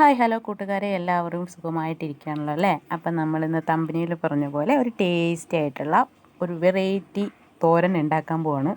Hi hello കൂട്ടുകാരെ. എല്ലാവരും സുഖമായിട്ടിരിക്കുകയാണല്ലോ അല്ലേ? അപ്പം നമ്മളിന്ന് തമ്പനിയിൽ പറഞ്ഞ പോലെ ഒരു ടേസ്റ്റി ആയിട്ടുള്ള ഒരു വെറൈറ്റി തോരൻ ഉണ്ടാക്കാൻ പോവാണ്.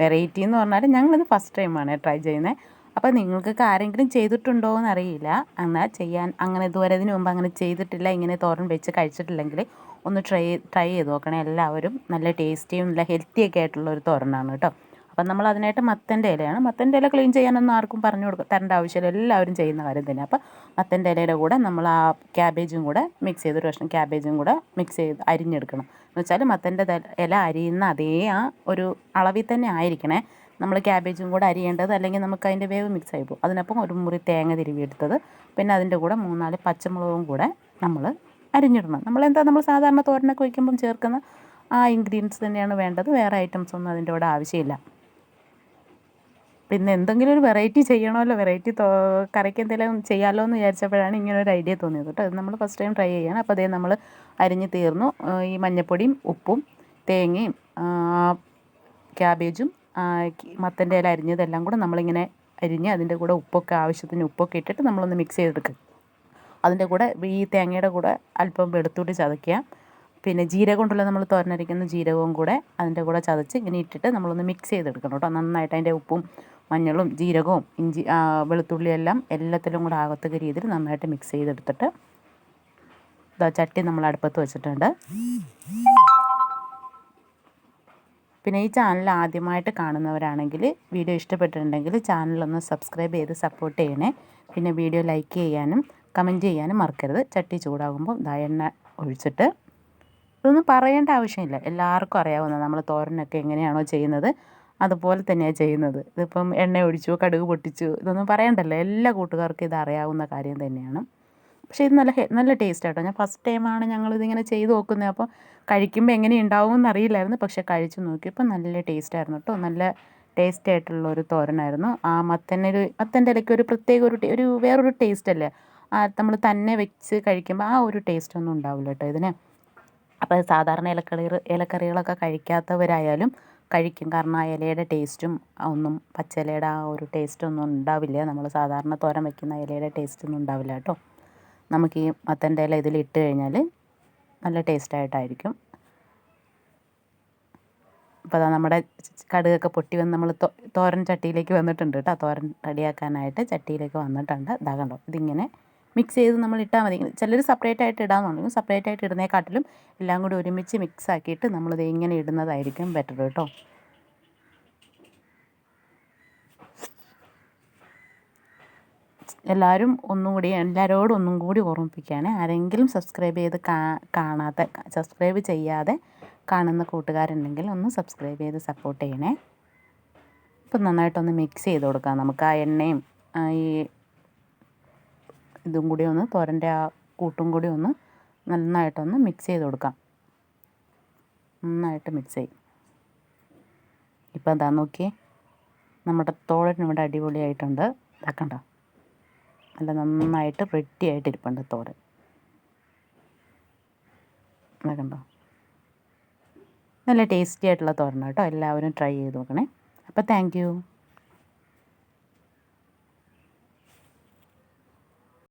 വെറൈറ്റി എന്ന് പറഞ്ഞാൽ ഞങ്ങളിത് ഫസ്റ്റ് ടൈമാണ് ട്രൈ ചെയ്യുന്നത്. അപ്പോൾ നിങ്ങൾക്കൊക്കെ ആരെങ്കിലും ചെയ്തിട്ടുണ്ടോ എന്നറിയില്ല. എന്നാൽ ചെയ്യാൻ അങ്ങനെ ഇതുവരെ ഇതിന് മുമ്പ് അങ്ങനെ ചെയ്തിട്ടില്ല ഇങ്ങനെ തോരൻ വെച്ച് കഴിച്ചിട്ടില്ലെങ്കിൽ ഒന്ന് ട്രൈ ട്രൈ ചെയ്ത് നോക്കണേ. എല്ലാവരും നല്ല ടേസ്റ്റിയും നല്ല ഹെൽത്തിയൊക്കെ ആയിട്ടുള്ള ഒരു തോരനാണ് കേട്ടോ. അപ്പം നമ്മൾ അതിനായിട്ട് മത്തന്റെ ഇലയാണ്. മത്തന്റെ ഇല ക്ലീൻ ചെയ്യാനൊന്നും ആർക്കും പറഞ്ഞു കൊടുക്കുക തരേണ്ട ആവശ്യമില്ല. എല്ലാവരും ചെയ്യുന്ന കാര്യം തന്നെ. അപ്പം മത്തന്റെ ഇലയുടെ കൂടെ നമ്മൾ ആ ക്യാബേജും കൂടെ മിക്സ് ചെയ്ത് ഒരു കഷ്ണം ക്യാബേജും കൂടെ മിക്സ് ചെയ്ത് അരിഞ്ഞെടുക്കണം. എന്ന് വെച്ചാൽ മത്തന്റെ ഇല അരിയുന്ന അതേ ആ ഒരു അളവിൽ തന്നെ ആയിരിക്കണേ. നമ്മൾ ക്യാബേജും കൂടെ അരിയേണ്ടത് അല്ലെങ്കിൽ നമുക്ക് അതിന്റെ വേവ് മിക്സ് ആയി പോകും. അതിനൊപ്പം ഒരു മുറി തേങ്ങ തിരുവി എടുത്തത് പിന്നെ അതിന്റെ കൂടെ മൂന്നാൽ പച്ചമുളകും കൂടെ നമ്മൾ അരിഞ്ഞിടണം. നമ്മളെന്താ നമ്മൾ സാധാരണ തോരനൊക്കെ വയ്ക്കുമ്പം ചേർക്കുന്ന ആ ഇൻഗ്രീഡിയൻസ് തന്നെയാണ് വേണ്ടത്. വേറെ ഐറ്റംസ് ഒന്നും അതിന്റെ കൂടെ ആവശ്യമില്ല. പിന്നെ എന്തെങ്കിലും ഒരു വെറൈറ്റി ചെയ്യണമല്ലോ. വെറൈറ്റി കറിക്ക് എന്തെങ്കിലും ചെയ്യാമല്ലോ എന്ന് വിചാരിച്ചപ്പോഴാണ് ഇങ്ങനെ ഒരു ഐഡിയ തോന്നിയത് കേട്ടോ. നമ്മൾ ഫസ്റ്റ് ടൈം ട്രൈ ചെയ്യണം. അപ്പോൾ അതേ നമ്മൾ അരിഞ്ഞ് തീർന്നു. ഈ മഞ്ഞപ്പൊടിയും ഉപ്പും തേങ്ങയും ക്യാബേജും മത്തന്റെ ഇല അരിഞ്ഞതെല്ലാം കൂടെ നമ്മളിങ്ങനെ അരിഞ്ഞ് അതിന്റെ കൂടെ ഉപ്പൊക്കെ ആവശ്യത്തിന് ഉപ്പൊക്കെ ഇട്ടിട്ട് നമ്മളൊന്ന് മിക്സ് ചെയ്തെടുക്കുക അതിന്റെ കൂടെ ഈ തേങ്ങയുടെ കൂടെ അല്പം വെളുത്തുള്ളി ചതയ്ക്കുക പിന്നെ ജീരകം കൊണ്ടുള്ള നമ്മൾ തോരനരയ്ക്കുന്ന ജീരകവും കൂടെ അതിന്റെ കൂടെ ചതച്ച് ഇങ്ങനെ ഇട്ടിട്ട് നമ്മളൊന്ന് മിക്സ് ചെയ്തെടുക്കണം കേട്ടോ. നന്നായിട്ട് അതിന്റെ ഉപ്പും മഞ്ഞളും ജീരകവും ഇഞ്ചി വെളുത്തുള്ളിയെല്ലാം എല്ലാത്തിലും കൂടെ ആകത്തക്ക രീതിയിൽ നന്നായിട്ട് മിക്സ് ചെയ്തെടുത്തിട്ട് ഇതാ ചട്ടി നമ്മൾ അടുപ്പത്ത് വെച്ചിട്ടുണ്ട്. പിന്നെ ഈ ചാനൽ ആദ്യമായിട്ട് കാണുന്നവരാണെങ്കിൽ വീഡിയോ ഇഷ്ടപ്പെട്ടിട്ടുണ്ടെങ്കിൽ ചാനലൊന്ന് സബ്സ്ക്രൈബ് ചെയ്ത് സപ്പോർട്ട് ചെയ്യണേ. പിന്നെ വീഡിയോ ലൈക്ക് ചെയ്യാനും കമന്റ് ചെയ്യാനും മറക്കരുത്. ചട്ടി ചൂടാകുമ്പോൾ ദാ എണ്ണ ഒഴിച്ചിട്ട് ഇതൊന്നും പറയേണ്ട ആവശ്യമില്ല. എല്ലാവർക്കും അറിയാവുന്ന നമ്മൾ തോരനൊക്കെ എങ്ങനെയാണോ ചെയ്യുന്നത്. അതുപോലെ തന്നെയാണ് ചെയ്യുന്നത്. ഇതിപ്പം എണ്ണ ഒഴിച്ചു കടുക് പൊട്ടിച്ചു ഇതൊന്നും പറയണ്ടല്ലോ. എല്ലാ കൂട്ടുകാർക്കും ഇത് അറിയാവുന്ന കാര്യം തന്നെയാണ്. പക്ഷേ ഇത് നല്ല നല്ല ടേസ്റ്റ് ആട്ടോ. ഞാൻ ഫസ്റ്റ് ടൈമാണ് ഞങ്ങളിതിങ്ങനെ ചെയ്ത് നോക്കുന്നത്. അപ്പോൾ കഴിക്കുമ്പോൾ എങ്ങനെ ഉണ്ടാവും എന്നറിയില്ലായിരുന്നു പക്ഷേ കഴിച്ചു നോക്കിയപ്പോൾ നല്ല ടേസ്റ്റ് ആയിരുന്നു കേട്ടോ. നല്ല ടേസ്റ്റ് ആയിട്ടുള്ള ഒരു തോരനായിരുന്നു. ആ മത്തനൊരു മത്തന്റെ ഇലയ്ക്ക് ഒരു പ്രത്യേക ഒരു ഒരു വേറൊരു ടേസ്റ്റ് അല്ലേ? ആ നമ്മൾ തന്നെ വെച്ച് കഴിക്കുമ്പോൾ ആ ഒരു ടേസ്റ്റ് ഒന്നും ഉണ്ടാവില്ല കേട്ടോ ഇതിന്. അപ്പോൾ സാധാരണ ഇലക്കറി ഇലക്കറികളൊക്കെ കഴിക്കാത്തവരായാലും കഴിക്കും. കാരണം ആ ഇലയുടെ ടേസ്റ്റും ഒന്നും പച്ചിലയുടെ ആ ഒരു ടേസ്റ്റൊന്നും ഉണ്ടാവില്ല. നമ്മൾ സാധാരണ തോരൻ വയ്ക്കുന്ന ഇലയുടെ ടേസ്റ്റൊന്നും ഉണ്ടാവില്ല കേട്ടോ. നമുക്ക് ഈ മത്തന്റെ ഇല ഇതിൽ ഇട്ട് കഴിഞ്ഞാൽ നല്ല ടേസ്റ്റായിട്ടായിരിക്കും. അപ്പോൾ അതാ നമ്മുടെ കടുകൊക്കെ പൊട്ടി വന്ന് നമ്മൾ തോരൻ ചട്ടിയിലേക്ക് വന്നിട്ടുണ്ട് കേട്ടോ. തോരൻ റെഡിയാക്കാനായിട്ട് ചട്ടിയിലേക്ക് വന്നിട്ടുണ്ട്. ഇതാ കണ്ടോ ഇതിങ്ങനെ മിക്സ് ചെയ്ത് നമ്മൾ ഇട്ടാൽ മതി. ചിലർ സെപ്പറേറ്റ് ആയിട്ട് ഇടാമെന്നുണ്ടെങ്കിൽ സെപ്പറേറ്റ് ആയിട്ട് ഇടുന്നതിനെക്കാട്ടിലും എല്ലാം കൂടി ഒരുമിച്ച് മിക്സ് ആക്കിയിട്ട് നമ്മളിത് ഇങ്ങനെ ഇടുന്നതായിരിക്കും ബെറ്റർ കേട്ടോ. എല്ലാവരും ഒന്നും കൂടി എല്ലാവരോടും ഒന്നും കൂടി ഓർമ്മിപ്പിക്കുകയാണ്. ആരെങ്കിലും സബ്സ്ക്രൈബ് ചെയ്ത് കാണാത്ത സബ്സ്ക്രൈബ് ചെയ്യാതെ കാണുന്ന കൂട്ടുകാരുണ്ടെങ്കിൽ ഒന്ന് സബ്സ്ക്രൈബ് ചെയ്ത് സപ്പോർട്ട് ചെയ്യണേ. ഇപ്പം നന്നായിട്ടൊന്ന് മിക്സ് ചെയ്ത് കൊടുക്കാം നമുക്ക് ആ എണ്ണയും ഈ ഇതും കൂടി ഒന്ന് തോരന്റെ ആ കൂട്ടും കൂടി ഒന്ന് നന്നായിട്ടൊന്ന് മിക്സ് ചെയ്ത് കൊടുക്കാം. നന്നായിട്ട് മിക്സ് ചെയ്യും ഇപ്പം എന്താ നോക്കിയേ നമ്മുടെ തോരൻ ഇവിടെ അടിപൊളിയായിട്ടുണ്ട്. ഇതാക്കണ്ട നല്ല നന്നായിട്ട് റെഡി ആയിട്ടിരിപ്പുണ്ട് തോരൻ. ഇതാക്കണ്ടോ നല്ല ടേസ്റ്റി ആയിട്ടുള്ള തോരണം കേട്ടോ. എല്ലാവരും ട്രൈ ചെയ്ത് നോക്കണേ. അപ്പോൾ താങ്ക്